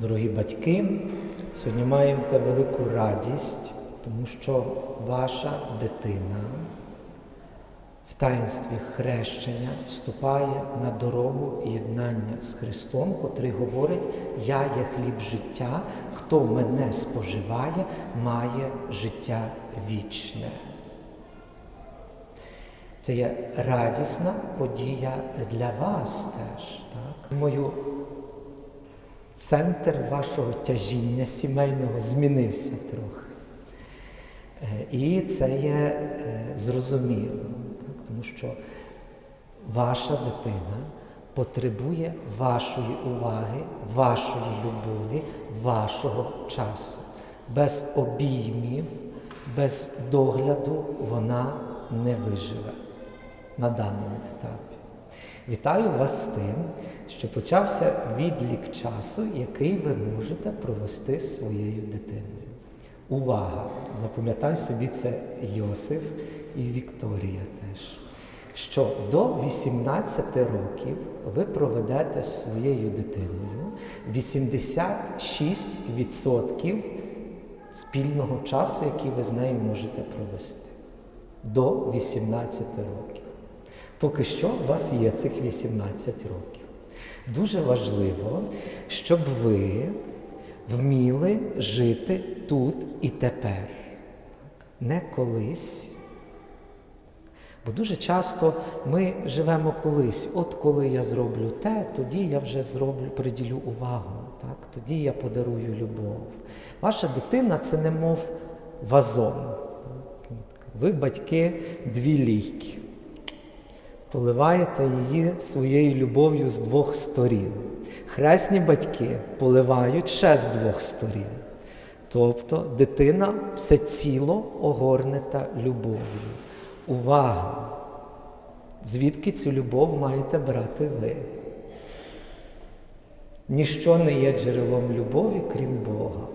Дорогі батьки, сьогодні маємо те велику радість, тому що ваша дитина в таїнстві хрещення вступає на дорогу єднання з Христом, котрий говорить: Я є хліб життя, хто мене споживає, має життя вічне. Це є радісна подія для вас теж. Так? Мою центр вашого тяжіння сімейного змінився трохи. Е, І це є е, зрозуміло, так? тому що ваша дитина потребує вашої уваги, вашої любові, вашого часу. Без обіймів, без догляду вона не виживе на даному етапі. Вітаю вас з тим, що почався відлік часу, який ви можете провести з своєю дитиною. Увага! Запам'ятай собі це Йосиф і Вікторія теж. Що до 18 років ви проведете з своєю дитиною 86% спільного часу, який ви з нею можете провести. До 18 років. Поки що у вас є цих 18 років. Дуже важливо, щоб ви вміли жити тут і тепер, не колись. Бо дуже часто ми живемо колись. От коли я зроблю те, тоді я вже зроблю, приділю увагу. Так? Тоді я подарую любов. Ваша дитина це немов вазон. Ви, батьки, дві лійки. Поливаєте її своєю любов'ю з двох сторін. Хресні батьки поливають ще з двох сторін. Тобто дитина всеціло огорнета любов'ю. Увага! Звідки цю любов маєте брати ви? Ніщо не є джерелом любові, крім Бога.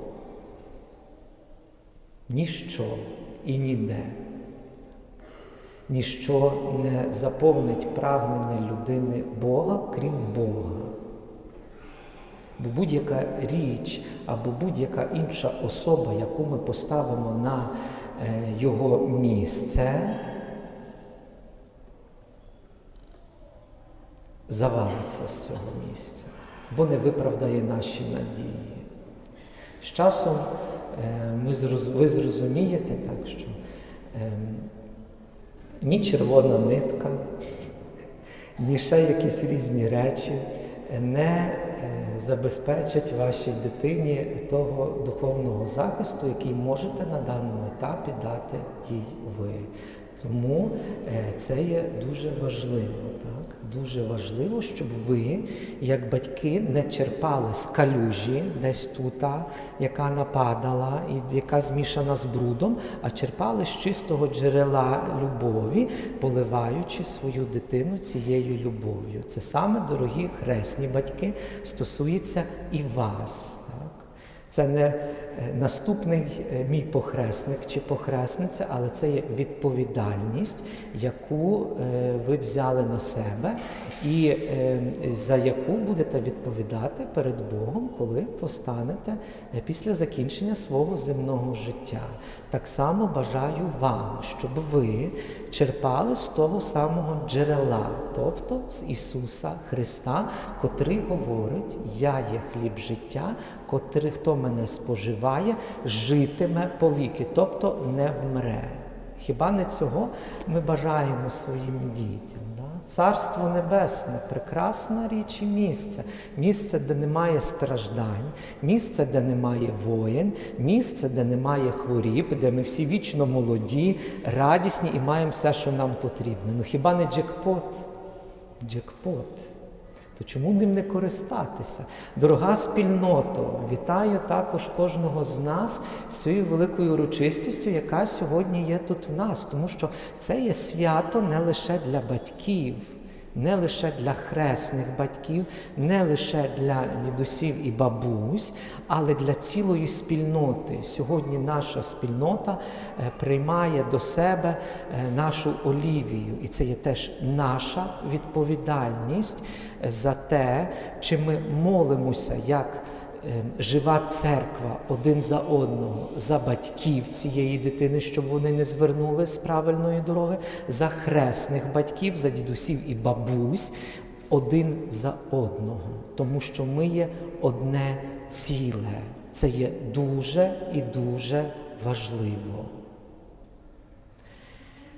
Ніщо і ніде. Ніщо не заповнить прагнення людини Бога, крім Бога. Бо будь-яка річ або будь-яка інша особа, яку ми поставимо на е, його місце, завалиться з цього місця, бо не виправдає наші надії. З часом е, ми ви зрозумієте так, що е, ні червона нитка, ні ще якісь різні речі не е, забезпечать вашій дитині того духовного захисту, який можете на даному етапі дати їй ви. Тому е, це є дуже важливо. Так? Дуже важливо, щоб ви, як батьки, не черпали з калюжі десь тут, яка нападала і яка змішана з брудом, а черпали з чистого джерела любові, поливаючи свою дитину цією любов'ю. Це саме, дорогі хресні батьки, стосується і вас. Це не е, наступний е, мій похресник чи похресниця, але це є відповідальність, яку е, ви взяли на себе, і за яку будете відповідати перед Богом, коли постанете після закінчення свого земного життя. Так само бажаю вам, щоб ви черпали з того самого джерела, тобто з Ісуса Христа, котрий говорить: Я є хліб життя, котрий хто мене споживає, житиме повіки, тобто не вмре. Хіба не цього ми бажаємо своїм дітям? Да? Царство Небесне прекрасна річ і місце, місце, де немає страждань, місце, де немає воїн, місце, де немає хворіб, де ми всі вічно молоді, радісні і маємо все, що нам потрібно. Ну хіба не джекпот? Джекпот. То чому ним не користатися? Дорога спільното, вітаю також кожного з нас з цією великою урочистістю, яка сьогодні є тут в нас, тому що це є свято не лише для батьків, не лише для хресних батьків, не лише для дідусів і бабусь, але для цілої спільноти. Сьогодні наша спільнота е, приймає до себе е, нашу Олівію, і це є теж наша відповідальність за те, чи ми молимося як жива церква один за одного, за батьків цієї дитини, щоб вони не звернули з правильної дороги, за хресних батьків, за дідусів і бабусь, один за одного, тому що ми є одне ціле. Це є дуже і дуже важливо.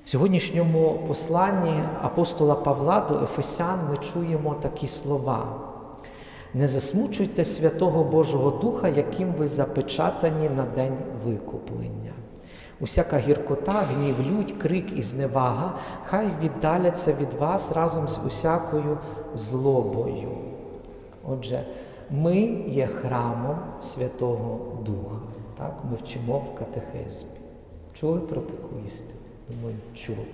В сьогоднішньому посланні апостола Павла до Ефесян ми чуємо такі слова. Не засмучуйте Святого Божого Духа, яким ви запечатані на день викуплення. Усяка гіркота, гнів, лють, крик і зневага, хай віддаляться від вас разом з усякою злобою. Отже, ми є храмом Святого Духа. Так? Ми вчимо в катехизмі. Чули про таку істину? Думаю, чули.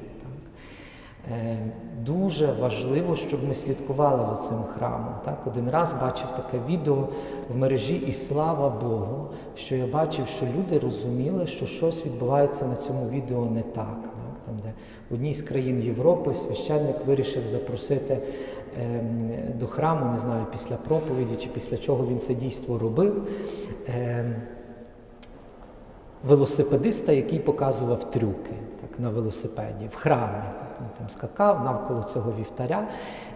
Е, Дуже важливо, щоб ми слідкували за цим храмом. Так? Один раз бачив таке відео в мережі, і слава Богу, що я бачив, що люди розуміли, що щось відбувається на цьому відео не так. так? Там, де в одній з країн Європи священник вирішив запросити ем, до храму, не знаю, після проповіді чи після чого він це дійство робив. ем, велосипедиста, який показував трюки так, на велосипеді в храмі. Так, Він там скакав навколо цього вівтаря,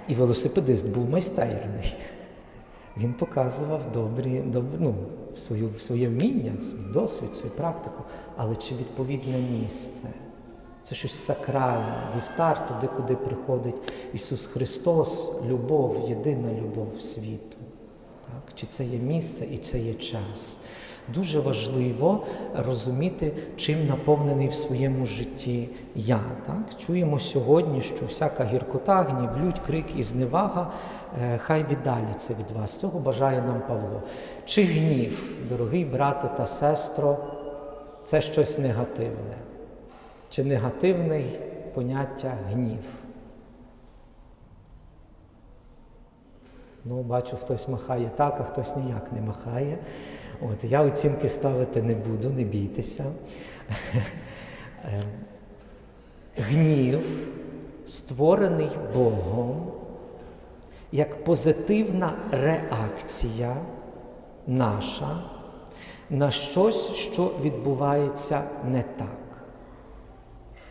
і велосипедист був майстерний. Він показував добрі, добрі ну, свою, своє вміння, свій досвід, свою практику, але чи відповідне місце? Це щось сакральне, вівтар туди, куди приходить Ісус Христос, любов, єдина любов світу. Так? Чи це є місце і це є час? Дуже важливо розуміти, чим наповнений в своєму житті я. Так? Чуємо сьогодні, що всяка гіркота, гнів, лють, крик і зневага е, хай віддаляться від вас. Цього бажає нам Павло. Чи гнів, дорогий брате та сестро, це щось негативне? Чи негативне поняття гнів? Ну, бачу, хтось махає так, а хтось ніяк не махає. От, Я оцінки ставити не буду, не бійтеся. Ем, Гнів, створений Богом, як позитивна реакція наша на щось, що відбувається не так.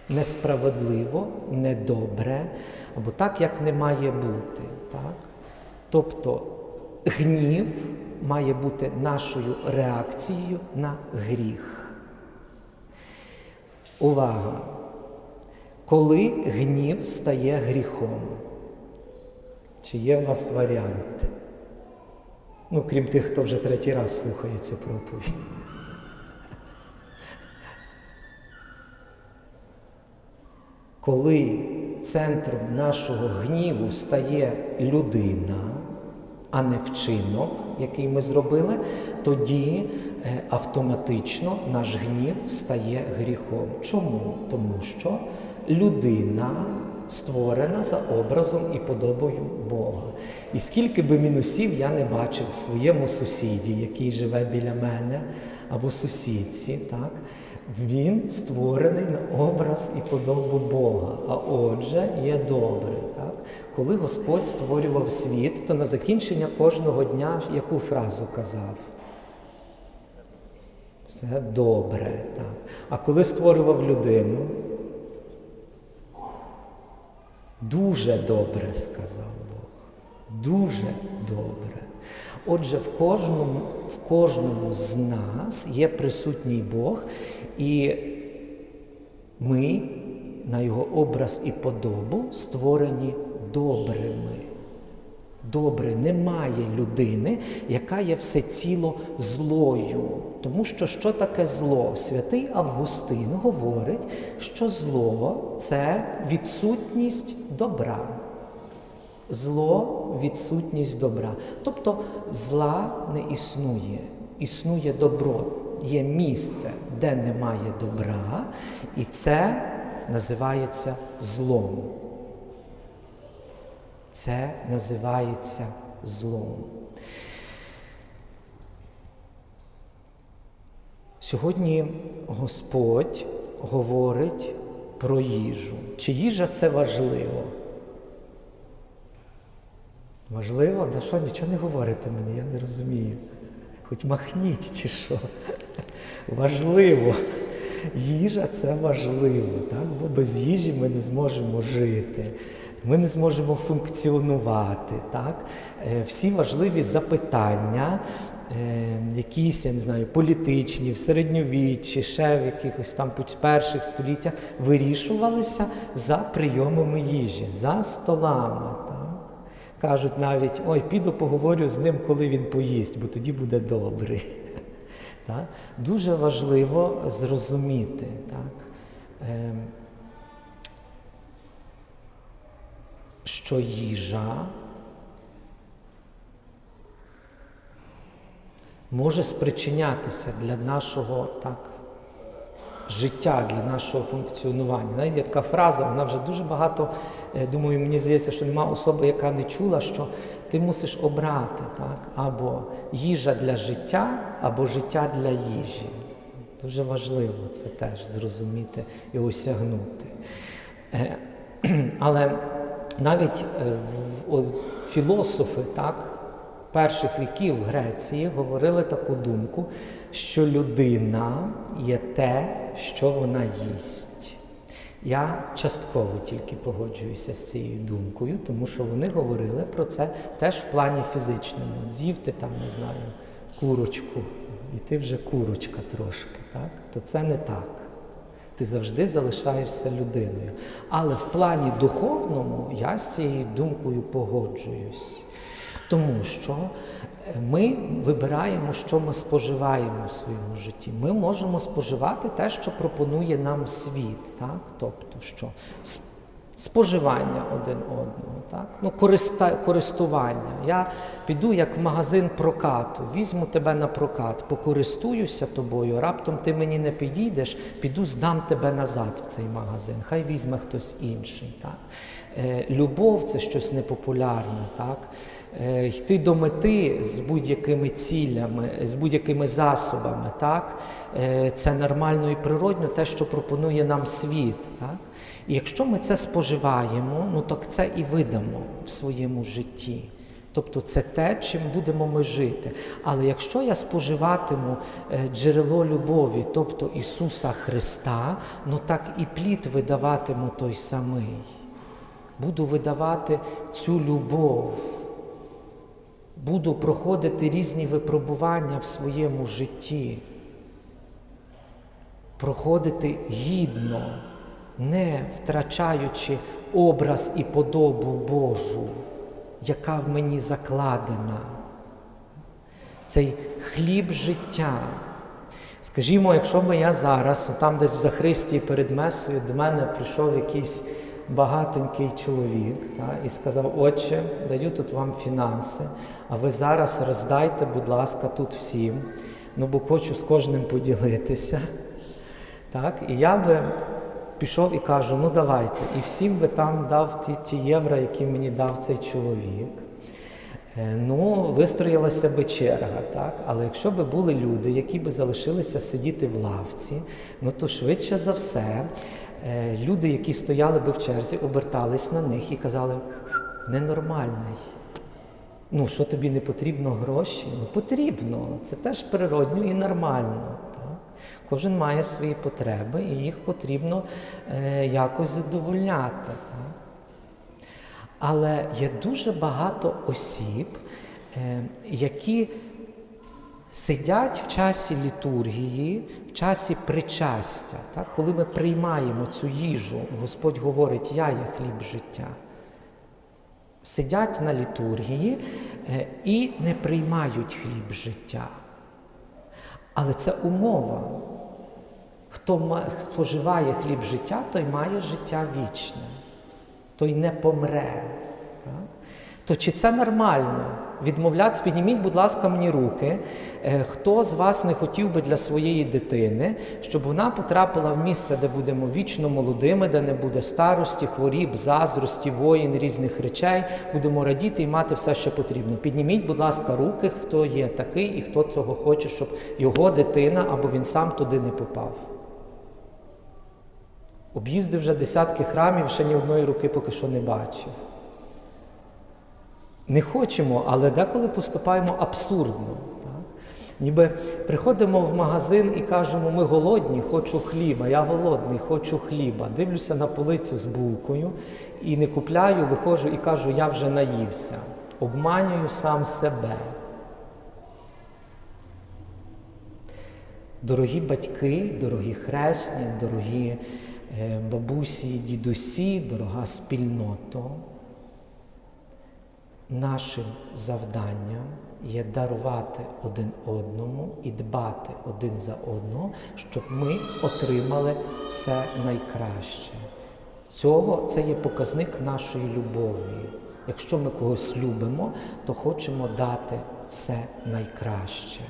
Несправедливо, недобре, або так, як не має бути. Так? Тобто гнів має бути нашою реакцією на гріх. Увага! Коли гнів стає гріхом? Чи є у вас варіант? Ну, крім тих, хто вже третій раз слухає цю проповідь. Коли центром нашого гніву стає людина, а не вчинок, який ми зробили, тоді е, автоматично наш гнів стає гріхом. Чому? Тому що людина створена за образом і подобою Бога. І скільки би мінусів я не бачив в своєму сусіді, який живе біля мене, або сусідці, так? Він створений на образ і подобу Бога, а отже, є добрий. Так? Коли Господь створював світ, то на закінчення кожного дня яку фразу казав? Все добре. Так. А коли створював людину, дуже добре сказав Бог. Дуже добре. Отже, в кожному, в кожному з нас є присутній Бог, і ми на його образ і подобу створені добрими. Добре, немає людини, яка є всеціло злою. Тому що що таке зло? Святий Августин говорить, що зло це відсутність добра. Зло відсутність добра. Тобто зла не існує, існує добро. Є місце, де немає добра, і це називається злом. Це називається злом. Сьогодні Господь говорить про їжу. Чи їжа це важливо? Важливо? За що нічого не говорите мені, я не розумію. Хоч махніть чи що. Важливо. Їжа це важливо, так? бо без їжі ми не зможемо жити, ми не зможемо функціонувати. Так? Е, Всі важливі запитання, е, якісь, я не знаю, політичні, в середньовіччі, ще в якихось там перших століттях, вирішувалися за прийомами їжі, за столами. Так? Кажуть навіть, ой, піду поговорю з ним, коли він поїсть, бо тоді буде добрий. Дуже важливо зрозуміти, так? Ем, що їжа може спричинятися для нашого так, життя, для нашого функціонування. Навіть є така фраза, вона вже дуже багато, е, думаю, мені здається, що нема особи, яка не чула, що ти мусиш обрати так, або їжа для життя, або життя для їжі. Дуже важливо це теж зрозуміти і осягнути. Е, Але навіть е, філософи так, перших віків Греції говорили таку думку, що людина є те, що вона їсть. Я частково тільки погоджуюся з цією думкою, тому що вони говорили про це теж в плані фізичному. З'їв ти там, не знаю, курочку, і ти вже курочка трошки, так? то це не так. Ти завжди залишаєшся людиною. Але в плані духовному я з цією думкою погоджуюсь. Тому що ми вибираємо, що ми споживаємо в своєму житті. Ми можемо споживати те, що пропонує нам світ, так? тобто що споживання один одного, так? ну, користа, користування. Я піду як в магазин прокату, візьму тебе на прокат, покористуюся тобою, раптом ти мені не підійдеш, піду здам тебе назад в цей магазин. Хай візьме хтось інший. Так? Е, любов це щось непопулярне. Так? Е, йти до мети з будь-якими цілями, з будь-якими засобами, так? Е, це нормально і природно, те, що пропонує нам світ. Так? І якщо ми це споживаємо, ну так це і видамо в своєму житті. Тобто це те, чим будемо ми жити. Але якщо я споживатиму е, джерело любові, тобто Ісуса Христа, ну так і плід видаватиму той самий. Буду видавати цю любов буду проходити різні випробування в своєму житті, проходити гідно, не втрачаючи образ і подобу Божу, яка в мені закладена. Цей хліб життя. Скажімо, якщо би я зараз, там десь в Захристії перед Месою, до мене прийшов якийсь багатенький чоловік та, і сказав, отче, даю тут вам фінанси, а ви зараз роздайте, будь ласка, тут всім, ну бо хочу з кожним поділитися. Так? І я би пішов і кажу, ну давайте, і всім би там дав ті, ті євро, які мені дав цей чоловік. Е, Ну, вистроїлася би черга, так? але якщо б були люди, які би залишилися сидіти в лавці, ну то швидше за все, е, люди, які стояли би в черзі, обертались на них і казали, ненормальний. Ну, що тобі не потрібно гроші? Ну, потрібно. Це теж природньо і нормально. Так? Кожен має свої потреби, і їх потрібно е, якось задовольняти. Так? Але є дуже багато осіб, е, які сидять в часі літургії, в часі причастя, так? коли ми приймаємо цю їжу, Господь говорить, я є хліб життя. Сидять на літургії е, і не приймають хліб життя. Але це умова. Хто споживає хліб життя, той має життя вічне, той не помре. Так? То чи це нормально? Відмовлятися, підніміть, будь ласка, мені руки. Е, Хто з вас не хотів би для своєї дитини, щоб вона потрапила в місце, де будемо вічно молодими, де не буде старості, хворіб, заздрості, воїн, різних речей, будемо радіти і мати все, що потрібно. Підніміть, будь ласка, руки, хто є такий і хто цього хоче, щоб його дитина або він сам туди не попав. Об'їздив вже десятки храмів, ще ні одної руки поки що не бачив. Не хочемо, але деколи поступаємо абсурдно. Ніби приходимо в магазин і кажемо, ми голодні, хочу хліба, я голодний, хочу хліба. Дивлюся на полицю з булкою і не купляю, виходжу і кажу, я вже наївся. Обманюю сам себе. Дорогі батьки, дорогі хресні, дорогі е, бабусі, дідусі, дорога спільнота, нашим завданням є дарувати один одному і дбати один за одного, щоб ми отримали все найкраще. Цього це є показник нашої любові. Якщо ми когось любимо, то хочемо дати все найкраще.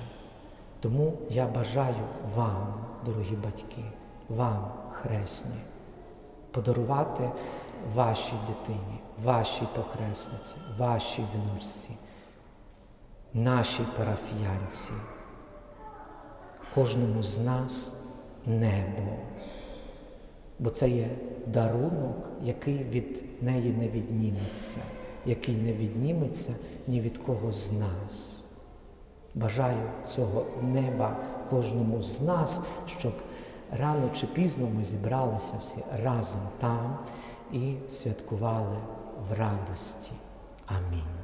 Тому я бажаю вам, дорогі батьки, вам, хресні, подарувати вашій дитині, вашій похресниці, вашій внучці, нашій парафіянці, кожному з нас небо. Бо це є дарунок, який від неї не відніметься, який не відніметься ні від кого з нас. Бажаю цього неба кожному з нас, щоб рано чи пізно ми зібралися всі разом там і святкували в радості. Амінь.